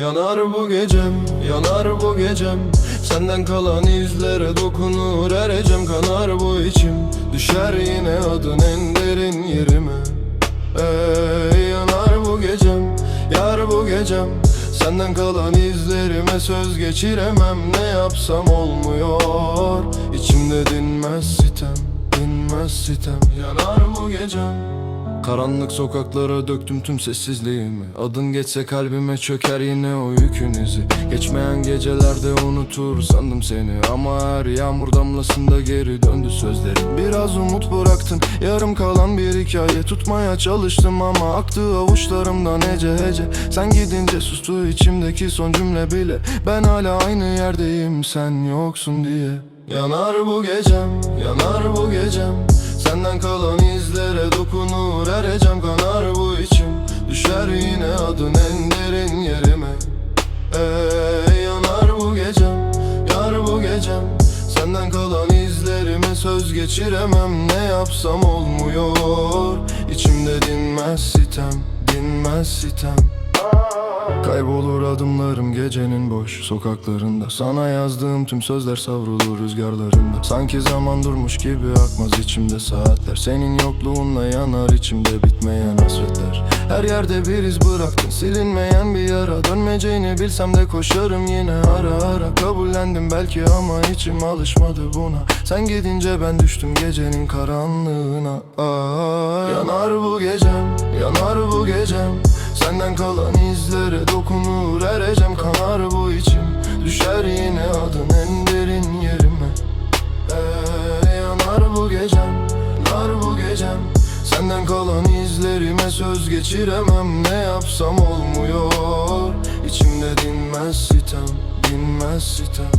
Yanar bu gecem, yanar bu gecem. Senden kalan izlere dokunur erecem Kanar bu içim, düşer yine adın en derin yerime. Ey yanar bu gecem, yar bu gecem. Senden kalan izlerime söz geçiremem. Ne yapsam olmuyor. İçimde dinmez sitem, dinmez sitem. Yanar bu gecem Karanlık sokaklara döktüm tüm sessizliğimi. Adın geçse kalbime çöker yine o yükün izi. Geçmeyen gecelerde unutur sandım seni. Ama her yağmur damlasında geri döndü sözlerim. Biraz umut bıraktın yarım kalan bir hikaye. Tutmaya çalıştım ama aktı avuçlarımdan hece hece. Sen gidince sustu içimdeki son cümle bile. Ben hala aynı yerdeyim sen yoksun diye. Yanar bu gecem, yanar bu gecem. Senden kalan adın en derin yerime. Ey yanar bu gecem, yar bu gecem. Senden kalan izlerime söz geçiremem. Ne yapsam olmuyor. İçimde dinmez sitem, dinmez sitem Kaybolur adımlarım gecenin boş sokaklarında. Sana yazdığım tüm sözler savrulur rüzgarlarında. Sanki zaman durmuş gibi akmaz içimde saatler. Senin yokluğunla yanar içimde bitmeyen hasretler. Her yerde bir iz bıraktın silinmeyen bir yara. Dönmeyeceğini bilsem de koşarım yine ara ara. Kabullendim belki ama içim alışmadı buna. Sen gidince ben düştüm gecenin karanlığına. Gecem, yanar bu gecem Senden kalan izlere dokunur erecem kanar bu içim. Düşer yine adın en derin yerime. Ey yanar bu gecem, yanar bu gecem. Senden kalan izlerime söz geçiremem. Ne yapsam olmuyor. İçimde dinmez sitem, dinmez sitem